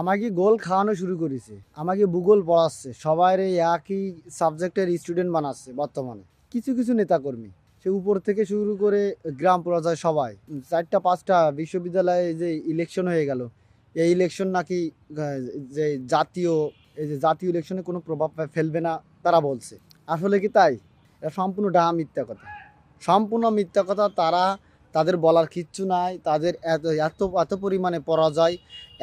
আমাকে গোল খাওয়ানো শুরু করেছে। আমাকে ভূগোল পড়াচ্ছে। সবাই একই সাবজেক্টের স্টুডেন্ট বানাচ্ছে বর্তমানে। কিছু কিছু নেতাকর্মী। সে উপর থেকে শুরু করে গ্রাম পর্যায়ে সবাই। চারটা পাঁচটা বিশ্ববিদ্যালয়ে যে ইলেকশন হয়ে গেল, এই ইলেকশন নাকি, যে জাতীয়, এই যে জাতীয় ইলেকশনে কোনো প্রভাব ফেলবে না, তারা বলছে। আসলে কি তাই? এটা সম্পূর্ণ ডাহা মিথ্যা কথা। সম্পূর্ণ মিথ্যা কথা তারা তাদের বলার কিচ্ছু নাই, তাদের এত এত এত পরিমাণে পরাজয়,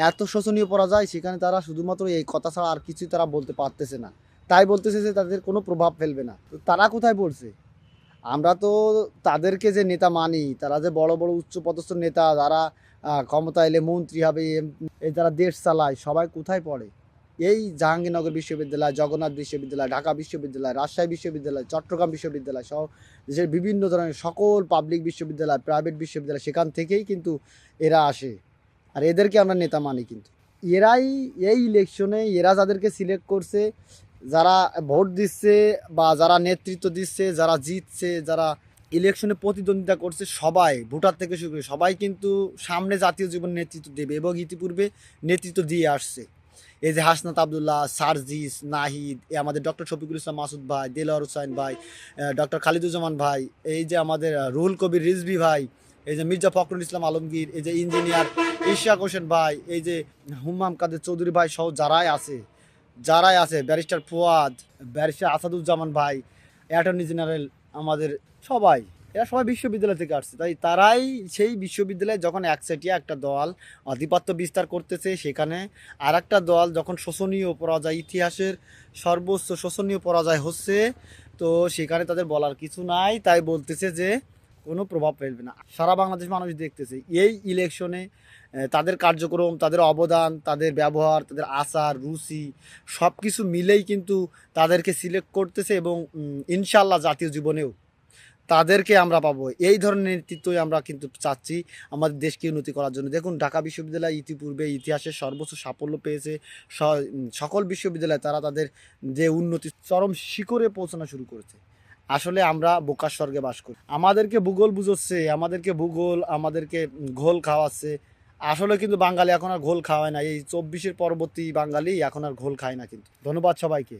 এত শোচনীয় পরাজয়, সেখানে তারা শুধুমাত্র এই কথা ছাড়া আর কিছুই তারা বলতে পারতেছে না। তাই বলতেছে যে তাদের কোনো প্রভাব ফেলবে না। তো তারা কোথায় পড়ছে? আমরা তো তাদেরকে যে নেতা মানি, তারা যে বড় বড় উচ্চপদস্থ নেতা, যারা ক্ষমতা এলে মন্ত্রী হবে যারা দেশ চালায়, সবাই কোথায় পড়ে? এই জাহাঙ্গীরনগর বিশ্ববিদ্যালয়, জগন্নাথ বিশ্ববিদ্যালয়, ঢাকা বিশ্ববিদ্যালয়, রাজশাহী বিশ্ববিদ্যালয়, চট্টগ্রাম বিশ্ববিদ্যালয় সহ দেশের বিভিন্ন ধরনের সকল পাবলিক বিশ্ববিদ্যালয় প্রাইভেট বিশ্ববিদ্যালয় সেখান থেকেই কিন্তু এরা আসে। আর এদেরকে আমরা নেতা মানি কিন্তু। এরাই এই ইলেকশনে এরা যাদেরকে সিলেক্ট করছে, যারা ভোট দিচ্ছে বা যারা নেতৃত্ব দিচ্ছে, যারা জিতছে, যারা ইলেকশনে প্রতিদ্বন্দ্বিতা করছে, সবাই, ভোটার থেকে শুরু করে সবাই কিন্তু সামনে জাতীয় জীবন নেতৃত্ব দেবে এবং ইতিপূর্বে নেতৃত্ব দিয়ে আসছে। এই যে হাসনাত আবদুল্লাহ, সারজিস, নাহিদ এ আমাদের ডক্টর শফিকুল ইসলাম মাসুদ ভাই, দেলোয়ার হুসাইন ভাই ডক্টর খালিদুজ্জামান ভাই, এই যে আমাদের রুহুল কবির রিজভি ভাই, এই যে মির্জা ফখরুল ইসলাম আলমগীর, এই যে ইঞ্জিনিয়ার ইশাক হোসেন ভাই, এই যে হুম্মাম কাদের চৌধুরী ভাই সহ যারাই আছে যারাই আছে, ব্যারিস্টার ফুয়াদ, ব্যারিস্টার আসাদুজ্জামান ভাই, অ্যাটর্নি জেনারেল, আমাদের সবাই। এরা সবাই বিশ্ববিদ্যালয় থেকে আসছে। তাই তারাই সেই বিশ্ববিদ্যালয়ে যখন একচেটিয়া একটা দল আধিপত্য বিস্তার করতেছে, সেখানে আর একটা দল যখন শোষণীয় পরাজয়, ইতিহাসের সর্বোচ্চ শোষণীয় পরাজয় হচ্ছে, তো সেখানে তাদের বলার কিছু নাই। তাই বলতেছে যে কোনো প্রভাব ফেলবে না। সারা বাংলাদেশ মানুষ দেখতেছে, এই ইলেকশনে তাদের কার্যক্রম, তাদের অবদান, তাদের ব্যবহার, তাদের আচার, রুচি সব কিছু মিলেই কিন্তু তাদেরকে সিলেক্ট করতেছে এবং ইনশাল্লাহ জাতীয় জীবনেও তাদেরকে আমরা পাবো। এই ধরনের নেতৃত্বই আমরা কিন্তু চাচ্ছি আমাদের দেশকে উন্নতি করার জন্য। দেখুন, ঢাকা বিশ্ববিদ্যালয় ইতিপূর্বে ইতিহাসে সর্বোচ্চ সাফল্য পেয়েছে। সকল বিশ্ববিদ্যালয়ে তারা তাদের যে উন্নতি চরম শিখরে পৌঁছানো শুরু করেছে। আসলে আমরা বোকার স্বর্গে বাস করি। আমাদেরকে ভূগোল বুঝোচ্ছে, আমাদেরকে ভূগোল, আমাদেরকে ঘোল খাওয়াচ্ছে। আসলে কিন্তু বাঙালি এখন আর ঘোল খাওয়ায় না। এই চব্বিশের পরবর্তী বাঙালি এখন আর ঘোল খায় না কিন্তু। ধন্যবাদ সবাইকে।